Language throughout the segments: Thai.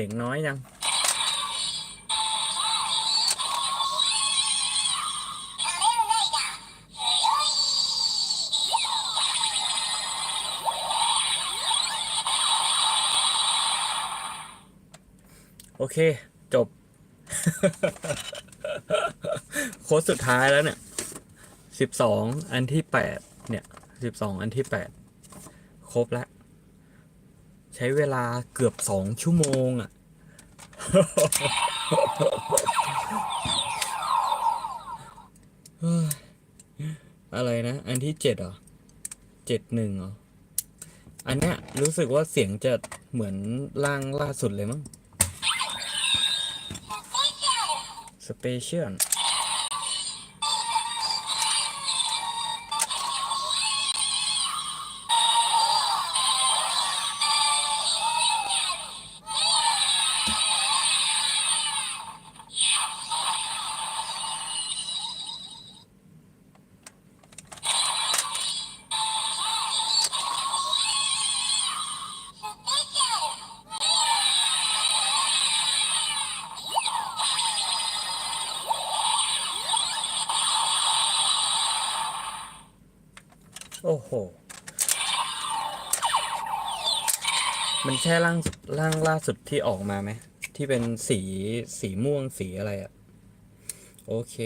เสียงน้อยยัง โอเค จบ โค้ดสุดท้ายแล้วเนี่ยสิบสองอันที่แปดเนี่ยสิบสองอันที่แปดครบแล้ว ใช้เวลาเกือบสองชั่วโมงอะ่ะ อะไรนะ อันที่เจ็ดเหรอเจ็ดหนึ่งเหรอ อันเนี้ยรู้สึกว่าเสียงจะเหมือนล่างล่าสุดเลยมั้ง สเปเชียล โอ้โห มันใช่ร่างร่างล่าสุดที่ออกมาไหม ที่เป็นสีสีม่วงสีอะไรอะโอเค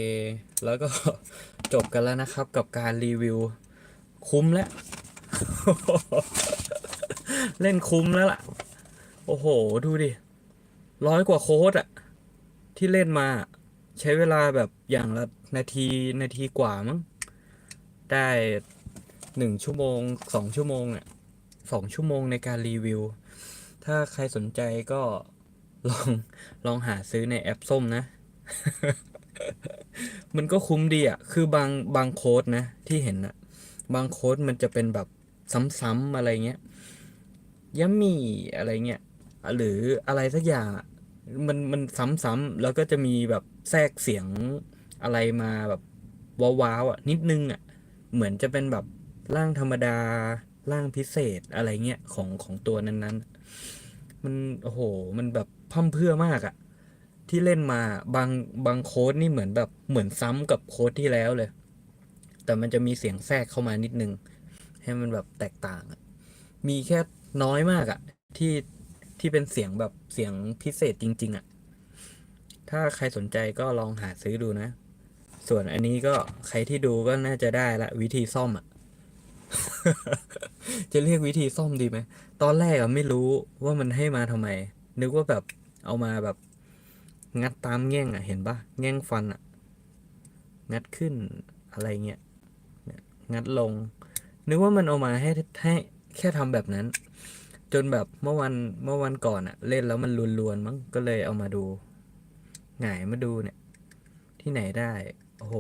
แล้วก็จบกันแล้วนะครับกับการรีวิว คุ้มแล้ว เล่นคุ้มแล้วล่ะ โอ้โห ดูดิ ร้อยกว่าโค้ดอะที่เล่นมาใช้เวลาแบบอย่างละนาทีนาทีกว่ามั้งได้ หนึ่งชั่วโมงสองชั่วโมงเนี่ยสองชั่วโมงในการรีวิว ถ้าใครสนใจก็ลองลองหาซื้อในแอปส้มนะ มันก็คุ้มดีอะ คือบางบางโค้ดนะ ที่เห็นอะบางโค้ดมันจะเป็นแบบซ้ำๆอะไรเงี้ยยัมมี่อะไรเงี้ยหรืออะไรสักอย่างมันมันซ้ำๆแล้วก็จะมีแบบแทรกเสียงอะไรมาแบบว้าวๆอะนิดนึงอะเหมือนจะเป็นแบบ ร่างธรรมดา ร่างพิเศษอะไรเงี้ยของของตัวนั้นๆ มันโอ้โห มันแบบพร่ำเพื่อมากอะที่เล่นมาบางบางโค้ดนี่เหมือนแบบเหมือนซ้ำกับโค้ดที่แล้วเลย แต่มันจะมีเสียงแทรกเข้ามานิดนึง ให้มันแบบแตกต่างอะมีแค่น้อยมากอะที่ที่เป็นเสียงแบบเสียงพิเศษจริง ๆอะถ้าใครสนใจก็ลองหาซื้อดูนะ ส่วนอันนี้ก็ใครที่ดูก็น่าจะได้ละวิธีซ่อมอะ จะเรียกวิธีซ่อมดีไหม ตอนแรกอะไม่รู้ว่ามันให้มาทำไม นึกว่าแบบเอามาแบบ งัดตามแง่งอะเห็นปะแง่งฟันอะงัดขึ้นอะไรเงี้ย งัดลง นึกว่ามันเอามาให้ให้แค่ทำแบบนั้น จนแบบเมื่อวันเมื่อวันก่อนอะเล่นแล้วมันลวนๆมั้งก็เลยเอามาดูหงายมาดูเนี่ย ที่ไหนได้ โอ้โห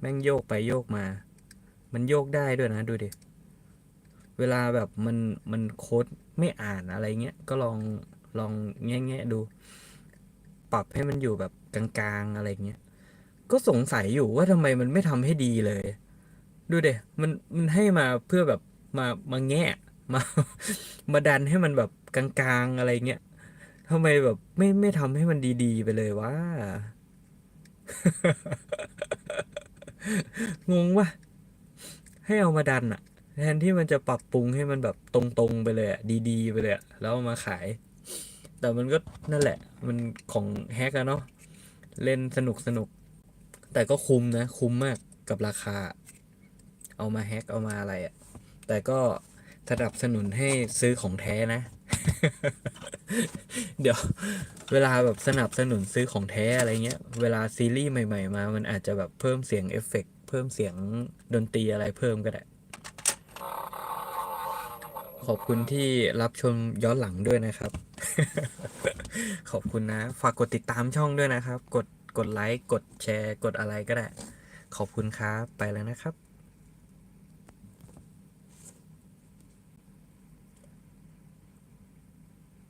แม่งโยกไปโยกมา มันโยกได้ด้วยนะดูดิ เวลาแบบมันมันโค้ดไม่อ่านอะไรเงี้ยก็ลองลองแง่แง่ดู ปรับให้มันอยู่แบบกลางๆอะไรเงี้ยก็สงสัยอยู่ว่าทำไมมันไม่ทำให้ดีเลย ดูเดมันมันให้มาเพื่อแบบมามาแง่มามาดันให้มันแบบกลางๆอะไรเงี้ยทำไมแบบไม่ไม่ทำให้มันดีๆไปเลยวะงงวะให้เอามาดันอะ แทนที่มันจะปรับปรุงให้มันแบบตรงๆไปเลยอะดีๆ ไปเลยอะแล้วมาขาย แต่มันก็นั่นแหละ มันของแฮกอะเนาะเล่นสนุกสนุก แต่ก็คุ้มนะ คุ้มมากกับราคา เอามาแฮกเอามาอะไรอะแต่ก็สนับสนุนให้ซื้อของแท้นะ เดี๋ยว เวลาแบบสนับสนุนซื้อของแท้อะไรเงี้ย เวลาซีรีส์ใหม่ ๆ มา มันอาจจะแบบเพิ่มเสียงเอฟเฟกต์เพิ่มเสียงดนตรีอะไรเพิ่มก็ได้ ขอบคุณที่รับชมย้อนหลังด้วยนะครับ ขอบคุณนะ ฝากกดติดตามช่องด้วยนะครับ กดกดไลค์กดแชร์ กดอะไรก็ได้ ขอบคุณครับ ไปแล้วนะครับ